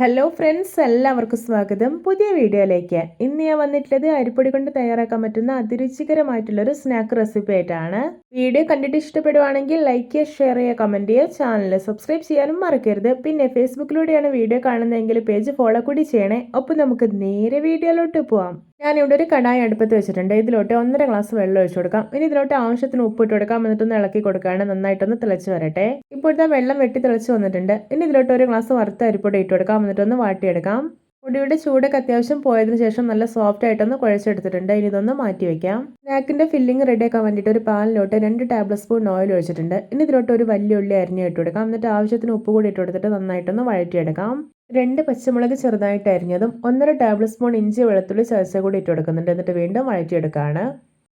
Hello friends എല്ലാവർക്കും സ്വാഗതം. പുതിയ വീഡിയോയിലേക്ക്. ഇന്ന് ഞാൻ വന്നിട്ടുള്ളത് അരിപ്പൊടി കൊണ്ട് തയ്യാറാക്കാൻ പറ്റുന്ന അതിരുചികരമായിട്ടുള്ള ഒരു സ്നാക്ക് റെസിപ്പി ആയിട്ടാണ്. വീഡിയോ കണ്ടിട്ട് ഇഷ്ടപ്പെടുവാണെങ്കിൽ ലൈക്ക് ചെയ്യുക ഷെയർ ചെയ്യുക കമന്റ് ചെയ്യുക. ചാനൽ സബ്സ്ക്രൈബ് ചെയ്യാനും മറക്കരുത്. പിന്നെ ഫേസ്ബുക്കിലൂടെയാണ് വീഡിയോ കാണുന്നതെങ്കിൽ പേജ് ഫോളോ കൂടി ചെയ്യണേ. ഒപ്പം നമുക്ക് നേരെ വീഡിയോയിലോട്ട് പോവാം. ഞാനിവിടെ ഒരു കടായി അടുപ്പത്ത് വെച്ചിട്ടുണ്ട്. ഇതിലോട്ട് ഒന്നര ഗ്ലാസ് വെള്ളം ഒഴിച്ചു കൊടുക്കാം. ഇനി ഇതിലോട്ട് ആവശ്യത്തിന് ഉപ്പ് ഇട്ട് കൊടുക്കാം. എന്നിട്ടൊന്ന് ഇളക്കി കൊടുക്കുകയാണ്. നന്നായിട്ടൊന്ന് തിളച്ച് വരട്ടെ. ഇപ്പോഴത്തെ വെള്ളം വെട്ടി തിളച്ച് വന്നിട്ടുണ്ട്. ഇനി ഇതിലോട്ട് ഒരു ഗ്ലാസ് വറുത്ത അരിപ്പൊടി ഇട്ട് കൊടുക്കാം. എന്നിട്ടൊന്ന് വാട്ടിയെടുക്കാം. പൊടിയുടെ ചൂടൊക്കെ അത്യാവശ്യം പോയതിന് ശേഷം നല്ല സോഫ്റ്റ് ആയിട്ടൊന്ന് കുഴച്ചെടുത്തിട്ടുണ്ട്. ഇനി ഇതൊന്ന് മാറ്റി വെക്കാം. സ്നാക്കിന്റെ ഫില്ലിംഗ് റെഡിയാക്കാൻ വേണ്ടിയിട്ട് ഒരു പാലിലോട്ട് രണ്ട് ടേബിൾ സ്പൂൺ ഓയിൽ ഒഴിച്ചിട്ടുണ്ട്. ഇനി ഇതിലോട്ട് ഒരു വലിയ ഉള്ളി അരിഞ്ഞ് ഇട്ട് കൊടുക്കാം. എന്നിട്ട് ആവശ്യത്തിന് ഉപ്പ് കൂടി ഇട്ട് കൊടുത്തിട്ട് നന്നായിട്ടൊന്ന് വഴറ്റിയെടുക്കാം. രണ്ട് പച്ചമുളക് ചെറുതായിട്ട് അരിഞ്ഞതും ഒന്നര ടേബിൾ സ്പൂൺ ഇഞ്ചി വെളുത്തുള്ളി ചതച്ച കൂടി ഇട്ട് കൊടുക്കുന്നുണ്ട് എന്നിട്ട് വീണ്ടും വഴറ്റിയെടുക്കുകയാണ്.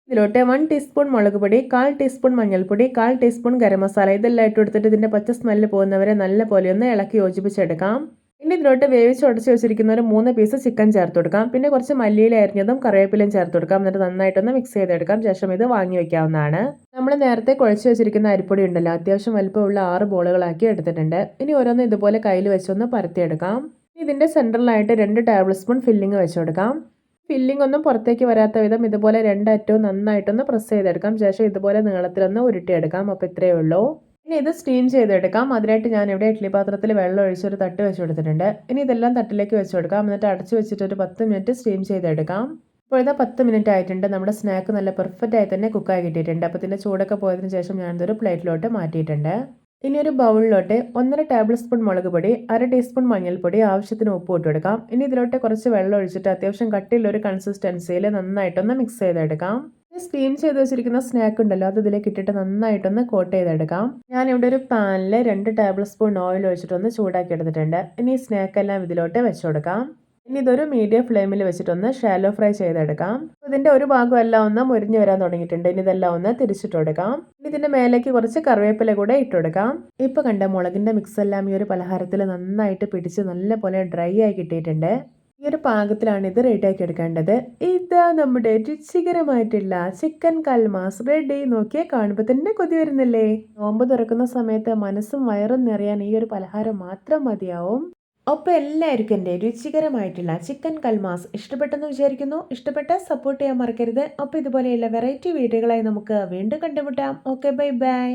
ഇതിലോട്ട് വൺ ടീസ്പൂൺ മുളക് പൊടി കാൽ ടീസ്പൂൺ മഞ്ഞൾപ്പൊടി കാൽ ടീസ്പൂൺ ഗരം മസാല. ഇതെല്ലാം ഇട്ട് കൊടുത്തിട്ട് ഇതിന്റെ പച്ച സ്മെല്ല് പോകുന്നവരെ നല്ല പോലെ ഒന്ന് ഇളക്കി യോജിപ്പിച്ചെടുക്കാം. ഇനി ഇതിലോട്ട് വേവിച്ച് ഉടച്ച് വെച്ചിരിക്കുന്ന ഒരു മൂന്ന് പീസ് ചിക്കൻ ചേർത്ത് കൊടുക്കാം. പിന്നെ കുറച്ച് മല്ലിയില അരിഞ്ഞതും കറിവേപ്പിലയും ചേർത്ത് കൊടുക്കാം. എന്നിട്ട് നന്നായിട്ടൊന്ന് മിക്സ് ചെയ്തെടുക്കാം. ശേഷം ഇത് വാങ്ങി വെക്കാവുന്നതാണ്. നമ്മൾ നേരത്തെ കുഴച്ച് വെച്ചിരിക്കുന്ന അരിപ്പൊടി ഉണ്ടല്ലോ അത്യാവശ്യം വലുപ്പമുള്ള ആറ് ബോളുകളാക്കി എടുത്തിട്ടുണ്ട്. ഇനി ഓരോന്ന് ഇതുപോലെ കയ്യിൽ വെച്ചൊന്ന് പരത്തിയെടുക്കാം. ഇതിന്റെ സെന്ററിലായിട്ട് രണ്ട് ടേബിൾ സ്പൂൺ ഫില്ലിങ് വെച്ച് കൊടുക്കാം. ഫില്ലിംഗ് ഒന്നും പുറത്തേക്ക് വരാത്ത വിധം ഇതുപോലെ രണ്ടറ്റവും നന്നായിട്ടൊന്ന് പ്രസ് ചെയ്തെടുക്കാം. ശേഷം ഇതുപോലെ നീളത്തിലൊന്ന് ഉരുട്ടിയെടുക്കാം. അപ്പോൾ ഇത്രയേ ഉള്ളൂ. ഇനി ഇത് സ്റ്റീം ചെയ്തെടുക്കാം. അതിനായിട്ട് ഞാൻ ഇവിടെ ഇഡ്ഡലി പാത്രത്തിൽ വെള്ളം ഒഴിച്ചൊരു തട്ട് വെച്ച് കൊടുത്തിട്ടുണ്ട്. ഇനി ഇതെല്ലാം തട്ടിലേക്ക് വെച്ച് കൊടുക്കാം. എന്നിട്ട് അടച്ച് വെച്ചിട്ട് ഒരു പത്ത് മിനിറ്റ് സ്റ്റീം ചെയ്തെടുക്കാം. ഇപ്പോൾ ഇതാ പത്ത് മിനിറ്റ് ആയിട്ടുണ്ട്. നമ്മുടെ സ്നാക്ക് നല്ല പെർഫെക്റ്റ് ആയി തന്നെ കുക്കായി കിട്ടിയിട്ടുണ്ട്. അപ്പോൾ ഇതിന്റെ ചൂടൊക്കെ പോയതിന് ശേഷം ഞാനിതൊരു പ്ലേറ്റിലോട്ട് മാറ്റിയിട്ടുണ്ട്. ഇനി ഒരു ബൗളിലോട്ട് ഒന്നര ടേബിൾ സ്പൂൺ മുളക് പൊടി അര ടീസ്പൂൺ മഞ്ഞൾപ്പൊടി ആവശ്യത്തിന് ഉപ്പ് ഇട്ട് കൊടുക്കാം. ഇനി ഇതിലോട്ട് കുറച്ച് വെള്ളം ഒഴിച്ചിട്ട് അത്യാവശ്യം കട്ടിയുള്ള ഒരു കൺസിസ്റ്റൻസിയിൽ നന്നായിട്ടൊന്ന് മിക്സ് ചെയ്തെടുക്കാം. സ്റ്റീം ചെയ്ത് വെച്ചിരിക്കുന്ന സ്നാക്ക് ഉണ്ടല്ലോ അത് ഇതിലേക്ക് ഇട്ടിട്ട് നന്നായിട്ടൊന്ന് കോട്ട് ചെയ്തെടുക്കാം. ഞാൻ ഇവിടെ ഒരു പാനിൽ രണ്ട് ടേബിൾ സ്പൂൺ ഓയിൽ ഒഴിച്ചിട്ടൊന്ന് ചൂടാക്കി എടുത്തിട്ടുണ്ട് ഇനി സ്നാക്ക് എല്ലാം ഇതിലോട്ട് വെച്ച് കൊടുക്കാം ഇനി ഇതൊരു മീഡിയം ഫ്ലെയിമിൽ വെച്ചിട്ടൊന്ന് ഷാലോ ഫ്രൈ ചെയ്തെടുക്കാം. ഇതിന്റെ ഒരു ഭാഗം എല്ലാം ഒന്ന് മുരിഞ്ഞു വരാൻ തുടങ്ങിയിട്ടുണ്ട്. ഇനി ഇതെല്ലാം ഒന്ന് തിരിച്ചിട്ട് കൊടുക്കാം ഇനി ഇതിന്റെ മേലേക്ക് കുറച്ച് കറിവേപ്പില കൂടെ ഇട്ട് കൊടുക്കാം ഇപ്പൊ കണ്ട മുളകിന്റെ മിക്സ് എല്ലാം ഈ ഒരു പലഹാരത്തിൽ നന്നായിട്ട് പിടിച്ച് നല്ല പോലെ ഡ്രൈ ആയി കിട്ടിയിട്ടുണ്ട്. ഈ ഒരു പാകത്തിലാണ് ഇത് റെഡിയാക്കി എടുക്കേണ്ടത്. ഇതാ നമ്മുടെ രുചികരമായിട്ടുള്ള ചിക്കൻ കൽമാസ് റെഡി നോക്കിയേ കാണുമ്പോൾ തന്നെ കൊതി വരുന്നില്ലേ? നോമ്പ് തുറക്കുന്ന സമയത്ത് മനസ്സും വയറും നിറയാൻ ഈ ഒരു പലഹാരം മാത്രം മതിയാവും. ഒപ്പം എല്ലാവർക്കും എന്റെ രുചികരമായിട്ടുള്ള ചിക്കൻ കൽമാസ് ഇഷ്ടപ്പെട്ടെന്ന് വിചാരിക്കുന്നു. ഇഷ്ടപ്പെട്ട സപ്പോർട്ട് ചെയ്യാൻ മറക്കരുത്. അപ്പോൾ ഇതുപോലെയുള്ള വെറൈറ്റി വീഡിയോകളായി നമുക്ക് വീണ്ടും കണ്ടുമുട്ടാം. Okay bye bye